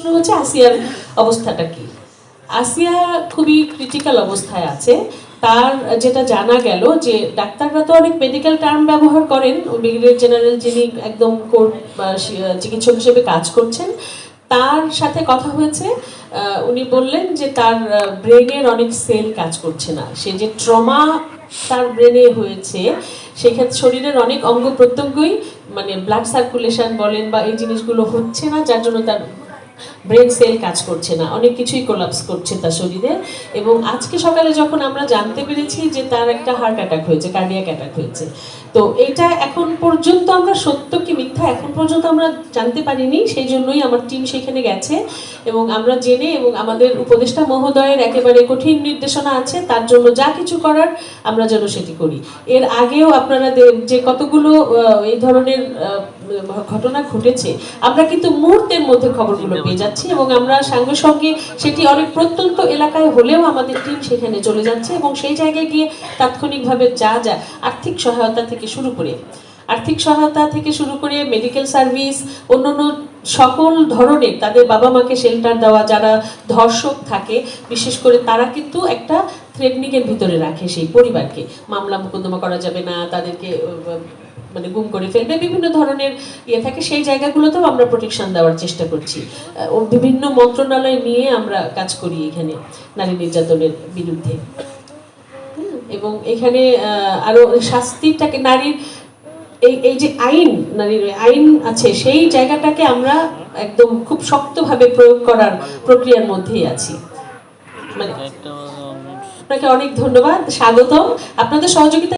প্রশ্ন হচ্ছে আসিয়ার অবস্থাটা কি? আসিয়া খুবই ক্রিটিক্যাল অবস্থায় আছে। তার যেটা জানা গেল যে ডাক্তাররা তো অনেক মেডিকেল টার্ম ব্যবহার করেন। ব্রিগেডিয়ার জেনারেল যিনি একদম চিকিৎসক হিসেবে কাজ করছেন, তার সাথে কথা হয়েছে। উনি বললেন যে তার ব্রেনের অনেক সেল কাজ করছে না। সে যে ট্রমা তার ব্রেনে হয়েছে, সেক্ষেত্রে শরীরের অনেক অঙ্গ প্রত্যঙ্গই মানে ব্লাড সার্কুলেশন বলেন বা এই জিনিসগুলো হচ্ছে না, যার জন্য তার ব্রেন সেল কাজ করছে না। অনেক কিছুই কোলাপস করছে তার শরীরে। এবং আজকে সকালে যখন আমরা জানতে পেরেছি যে তার একটা হার্ট অ্যাটাক হয়েছে কার্ডিয়াক অ্যাটাক হয়েছে তো এটা এখন পর্যন্ত আমরা সত্য কি মিথ্যা এখন পর্যন্ত আমরা জানতে পারিনি সেই জন্যই আমার টিম সেখানে গেছে। এবং আমরা জেনে এবং আমাদের উপদেষ্টা মহোদয়ের একেবারে কঠিন নির্দেশনা আছে তার জন্য যা কিছু করার আমরা যেন সেটি করি। এর আগেও আপনারা যে কতগুলো এই ধরনের ঘটনা ঘটেছে আমরা কিন্তু মুহূর্তের মধ্যে খবরগুলো পেয়ে যাচ্ছি এবং আমরা সঙ্গে সঙ্গে সেটি অনেক প্রত্যন্ত এলাকায় হলেও আমাদের টিম সেখানে চলে যাচ্ছে এবং সেই জায়গায় গিয়ে তাৎক্ষণিকভাবে যা যা আর্থিক সহায়তা থেকে শুরু করে, আর্থিক সহায়তা থেকে শুরু করে মেডিকেল সার্ভিস অন্যান্য সকল ধরনের তাদের বাবা মাকে শেল্টার দেওয়া, যারা ধর্ষক থাকে, বিশেষ করে তারা কিন্তু একটা থ্রেডনিংয়ের ভিতরে রাখে সেই পরিবারকে। মামলা মোকদ্দমা করা যাবে না, তাদেরকে মানে গুম করে ফেলবে বিভিন্ন ধরনের ইয়ে থাকে সেই জায়গাগুলোতেও আমরা প্রোটেকশন দেওয়ার চেষ্টা করছি। ও বিভিন্ন মন্ত্রণালয় নিয়ে আমরা কাজ করি এখানে নারী নির্যাতনের বিরুদ্ধে। এবং এখানে আহ, আরও শাস্তিটাকে নারীর এই এই যে আইন নারীর আইন আছে সেই জায়গাটাকে আমরা একদম খুব শক্তভাবে প্রয়োগ করার প্রক্রিয়ার মধ্যেই আছি। মানে আপনাকে অনেক ধন্যবাদ স্বাগতম। আপনাদের সহযোগিতা